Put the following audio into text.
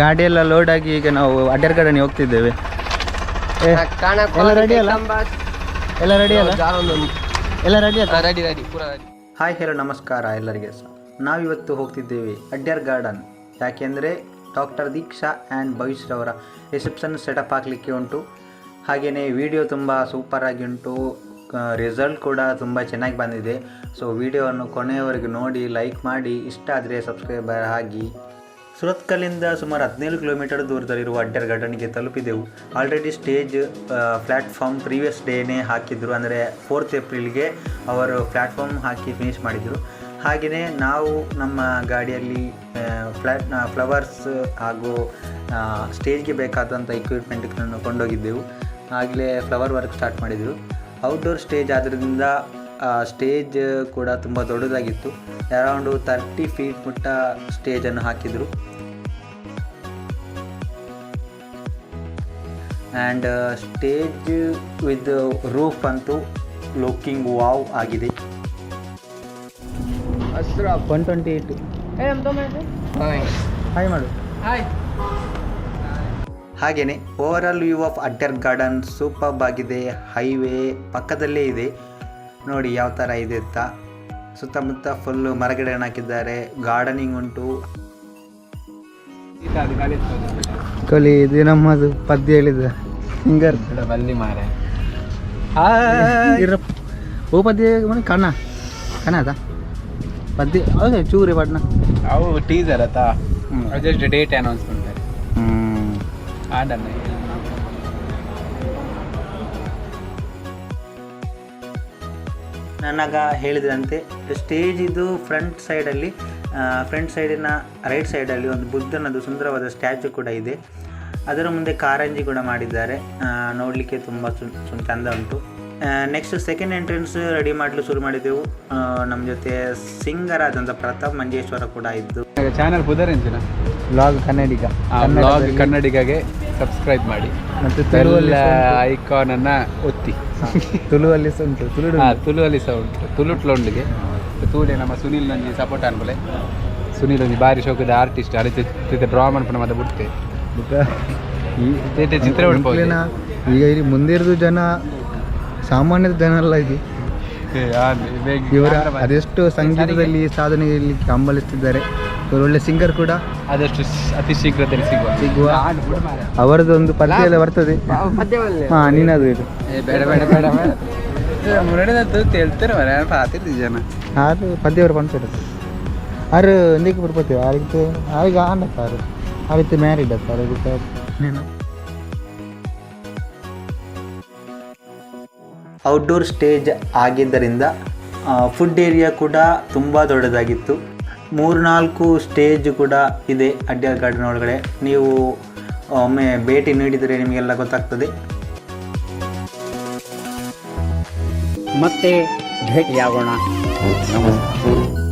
ಗಾಡಿ ಎಲ್ಲ ಲೋಡ್ ಆಗಿ ಈಗ ನಾವು ಅಡ್ಡರ್ಗಡನೆ ಗಾರ್ಡನ್ ಹೋಗ್ತಿದ್ದೇವೆ. ಎಲ್ಲ ರೆಡಿ ಅಲ್ಲ? ಎಲ್ಲ ರೆಡಿ ಅಲ್ಲ? ಎಲ್ಲ ರೆಡಿ ಅಲ್ಲ? ರೆಡಿ ರೆಡಿ ಪೂರ ರೆಡಿ ಹಾಯ್ ಹಲೋ ನಮಸ್ಕಾರ ಎಲ್ಲರಿಗೆ. ಸಹ ನಾವಿವತ್ತು ಹೋಗ್ತಿದ್ದೇವೆ ಅಡ್ಡರ್ ಗಾರ್ಡನ್ ಯಾಕೆಂದರೆ ಡಾಕ್ಟರ್ ದೀಕ್ಷಾ ಆ್ಯಂಡ್ ಭವಿಷ್ರವರ ರಿಸೆಪ್ಷನ್ ಸೆಟಪ್ ಆಗಲಿಕ್ಕೆ ಉಂಟು. ಹಾಗೆಯೇ ವಿಡಿಯೋ ತುಂಬ ಸೂಪರಾಗಿ ಉಂಟು. ರಿಸಲ್ಟ್ ಕೂಡ ತುಂಬ ಚೆನ್ನಾಗಿ ಬಂದಿದೆ. ಸೊ ವಿಡಿಯೋವನ್ನು ಕೊನೆಯವರೆಗೆ ನೋಡಿ ಲೈಕ್ ಮಾಡಿ ಇಷ್ಟ ಆದರೆ ಸಬ್ಸ್ಕ್ರೈಬರ್ ಆಗಿ. ಸುರತ್ಕಲ್ಲಿಂದ ಸುಮಾರು ಹದಿನೇಳು ಕಿಲೋಮೀಟರ್ ದೂರದಲ್ಲಿರುವ ಅಡ್ಡರ್ ಗಾರ್ಡನ್ಗೆ ತಲುಪಿದೆವು. ಆಲ್ರೆಡಿ ಸ್ಟೇಜ್ ಪ್ಲ್ಯಾಟ್ಫಾರ್ಮ್ ಪ್ರೀವಿಯಸ್ ಡೇನೇ ಹಾಕಿದ್ರು. ಅಂದರೆ ಫೋರ್ತ್ ಏಪ್ರಿಲ್ಗೆ ಅವರು ಪ್ಲ್ಯಾಟ್ಫಾರ್ಮ್ ಹಾಕಿ ಫಿನಿಶ್ ಮಾಡಿದರು. ಹಾಗೆಯೇ ನಾವು ನಮ್ಮ ಗಾಡಿಯಲ್ಲಿ ಫ್ಲ್ಯಾಟ್ ಫ್ಲವರ್ಸ್ ಹಾಗೂ ಸ್ಟೇಜ್ಗೆ ಬೇಕಾದಂಥ ಇಕ್ವಿಪ್ಮೆಂಟ್ಗಳನ್ನು ಕೊಂಡೋಗಿದ್ದೆವು. ಆಗಲೇ ಫ್ಲವರ್ ವರ್ಕ್ ಸ್ಟಾರ್ಟ್ ಮಾಡಿದರು. ಔಟ್ಡೋರ್ ಸ್ಟೇಜ್ ಆದ್ದರಿಂದ ಸ್ಟೇಜ್ ಕೂಡ ತುಂಬ ದೊಡ್ಡದಾಗಿತ್ತು. ಅರೌಂಡು ತರ್ಟಿ ಫೀಟ್ ಮುಟ್ಟ ಸ್ಟೇಜನ್ನು ಹಾಕಿದರು. ಆ್ಯಂಡ್ ಸ್ಟೇಜ್ ವಿತ್ ರೂಫ್ ಅಂತೂ ಲುಕಿಂಗ್ ವಾವ್ ಆಗಿದೆ. ಒನ್ ಟ್ವೆಂಟಿ ಏಯ್ಟ್ ಹಾಯ್ ಮಾಡು. ಹಾಯ್ ಹಾಗೆಯೇ overall view of ಅಡ್ಡರ್ garden superb ಆಗಿದೆ. ಹೈವೇ ಪಕ್ಕದಲ್ಲೇ ಇದೆ. ನೋಡಿ ಯಾವ ಥರ ಇದೆ ಅಂತ. ಸುತ್ತಮುತ್ತ ಫುಲ್ಲು ಮರಗಿಡನ ಹಾಕಿದ್ದಾರೆ. ಗಾರ್ಡನಿಂಗ್ ಉಂಟು. ಕೊಲಿ ಇದು ನಮ್ಮದು ಪದ್ಯ ಹೇಳಿದ ಸಿಂಗರ್. ಬಲ್ಲಿ ಮಾರೆ ಓ ಪದ್ಯ ಮನೆ ಕಣ್ಣ. ಕಣ್ಣ ಅದ? ಪದ್ಯ ಹೌದು ಚೂರಿ ಬಣ್ಣ ಅವು ಟೀಸರ್ ಆತಾ ಹ್ಮ್. ಜಸ್ಟ್ ಡೇಟ್ ಅನೌನ್ಸ್ ಮಾಡ್ತಾರೆ. ಹ್ಞೂ ಆಡನ್ನ ನನಗ ಹೇಳಿದಂತೆ ಸ್ಟೇಜ್ ಇದು ಫ್ರಂಟ್ ಸೈಡಲ್ಲಿ ಫ್ರಂಟ್ ಸೈಡಿನ ರೈಟ್ ಸೈಡಲ್ಲಿ ಒಂದು ಬುದ್ಧನದು ಸುಂದರವಾದ ಸ್ಟ್ಯಾಚು ಕೂಡ ಇದೆ. ಅದರ ಮುಂದೆ ಕಾರಂಜಿ ಕೂಡ ಮಾಡಿದ್ದಾರೆ. ನೋಡಲಿಕ್ಕೆ ತುಂಬ ಸು ಸು- ಚಂದ ಉಂಟು. ನೆಕ್ಸ್ಟ್ ಸೆಕೆಂಡ್ ಎಂಟ್ರೆನ್ಸ್ ರೆಡಿ ಮಾಡಲು ಶುರು ಮಾಡಿದೆವು. ನಮ್ಮ ಜೊತೆ ಸಿಂಗರ್ ಆದಂಥ ಪ್ರತಾಪ್ ಮಂಜೇಶ್ವರ ಕೂಡ ಇದ್ದು. ಚಾನಲ್ ಪುದರೆಂಚಿನ ಬ್ಲಾಗ್ ಕನ್ನಡಿಗ. ಬ್ಲಾಗ್ ಕನ್ನಡಿಗಗೆ ಸಬ್ಸ್ಕ್ರೈಬ್ ಮಾಡಿ. ಮತ್ತು ಬೆಲ್ಲ ಐಕಾನ್ ಅನ್ನ ಒತ್ತಿ. ತುಳುವಲ್ಲಿ ಸಹ ಉಂಟು ತುಳು ಹಾ ತುಳುವಲ್ಲಿ ಸಹ ಉಂಟು. ತುಳುಟ್ಲೊಂಡಿಗೆ. ತೂಲೆ ನಮ್ಮ ಸುನಿಲ್ ನಂಜಿ ಸಪೋರ್ಟ್ ಅನ್ಬಲೆ ಸುನಿಲ್ ಒಂಜಿ ಬಾರಿ ಶೋಕದ ಆರ್ಟಿಸ್ಟ್ ಅದೇ ಡ್ರಾ ಮಾಡ್ಕೊಂಡು ಮತ್ತೆ ಬಿಡ್ತೆ ಇತ್ತೆ ಚಿತ್ರ ಈಗ ಇಲ್ಲಿ ಮುಂದಿರೋದು ಜನ ಸಾಮಾನ್ಯದ ಜನ ಅಲ್ಲ ಇದು. ಇವರ ಅದೆಷ್ಟು ಸಂಗೀತದಲ್ಲಿ ಸಾಧನೆಯಲ್ಲಿ ಹಂಬಲಿಸ್ತಿದ್ದಾರೆ ಒಳ್ಳೆ ಸಿಂಗರ್ ಕೂಡ. ಆದಷ್ಟು ಅತಿ ಶೀಘ್ರದಲ್ಲಿ ಸಿಗುವ. ಸಿಗುವ. ಅವರದ್ದು ಒಂದು ಪದ್ಯ ಎಲ್ಲ ಬರ್ತದೆ ಹಾ ನೀನದು ಇದು. ಏ, ಬೇಡ ಬೇಡ ಬೇಡ ಆರು ಪದ್ಯ ಅವರು ಪಂಚಾಯತ್ ಆರು ಎಂದಕ್ಕೆ ಬರ್ಬೋತೀವಿ ಆರಿಗೆ ಆರಿಗೆ ಆಂಡ ಆರು ಆರಿತ್ತು ಮ್ಯಾರಿಡ್ ಅತ್ತ ಅವ್ರಿಗೆ ನೀನು? ಔಟ್ಡೋರ್ ಸ್ಟೇಜ್ ಆಗಿದ್ದರಿಂದ ಫುಡ್ ಏರಿಯಾ ಕೂಡ ತುಂಬ ದೊಡ್ಡದಾಗಿತ್ತು. ಮೂರ್ನಾಲ್ಕು ಸ್ಟೇಜ್ ಕೂಡ ಇದೆ ಅಡ್ಡರ್ ಗಾರ್ಡನ್ ಒಳಗಡೆ. ನೀವು ಒಮ್ಮೆ ಭೇಟಿ ನೀಡಿದರೆ ನಿಮಗೆಲ್ಲ ಗೊತ್ತಾಗ್ತದೆ. ಮತ್ತೆ ಭೇಟಿಯಾಗೋಣ. ನಮಸ್ಕಾರ